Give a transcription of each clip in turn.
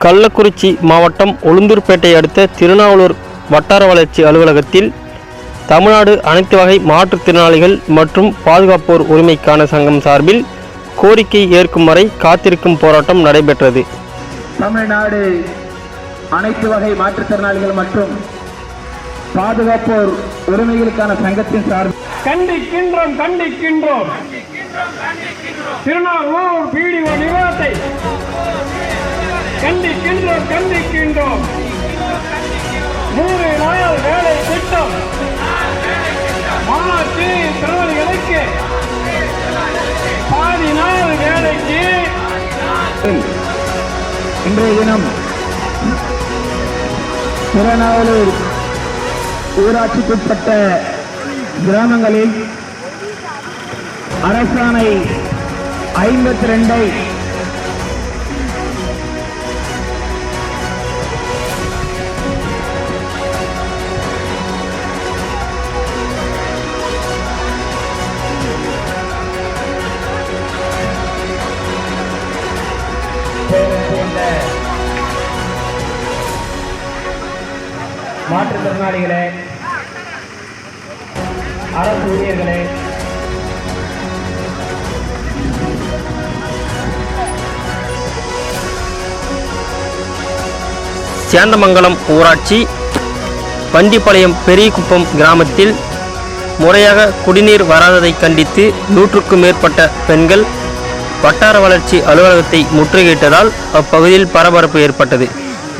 கள்ளக்குறிச்சி மாவட்டம் உளுந்தூர்பேட்டை அடுத்த திருநாவலூர் வட்டார வளர்ச்சி அலுவலகத்தில் தமிழ்நாடு அனைத்து வகை மாற்றுத்திறனாளிகள் மற்றும் பாதுகாப்போர் உரிமைக்கான சங்கம் சார்பில் கோரிக்கை ஏற்கும் வரை காத்திருக்கும் போராட்டம் நடைபெற்றது. தமிழ்நாடு அனைத்து வகை மாற்றுத்திறனாளிகள் மற்றும் பாதுகாப்போர் உரிமைகளுக்கான சங்கத்தின் சார்பில் கண்டிக்கின்றோம் கண்டிக்கின்றோம். திருநாவூர் பிடிஓ நிவாசத்தை கண்டிக்கின்றோம் கண்டிக்கின்றோம். நூறு நாள் வேலை திட்டம். மாற்றி திறனாளிகளுக்கு பாதி நாள் வேலைக்கு. இன்றைய தினம் திருநாவலூர் ஊராட்சிக்குட்பட்ட கிராமங்களில் அரசாணை ஐம்பத்தி ரெண்டை மாற்றுத்திறனாளிகளே அரசு ஊழியர்களே. சேந்தமங்கலம் ஊராட்சி பண்டிப்பாளையம் பெரியகுப்பம் கிராமத்தில் முறையாக குடிநீர் வராததை கண்டித்து நூற்றுக்கும் மேற்பட்ட பெண்கள் வட்டார வளர்ச்சி அலுவலகத்தை முற்றுகையிட்டதால் அப்பகுதியில் பரபரப்பு ஏற்பட்டது.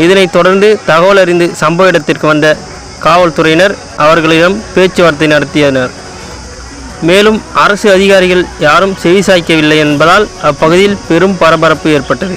இதனைத் தொடர்ந்து தகவல் அறிந்து சம்பவ இடத்திற்கு வந்த காவல்துறையினர் அவர்களிடம் பேச்சுவார்த்தை நடத்தினர். மேலும் அரசு அதிகாரிகள் யாரும் செவிசாய்க்கவில்லை என்பதால் அப்பகுதியில் பெரும் பரபரப்பு ஏற்பட்டது.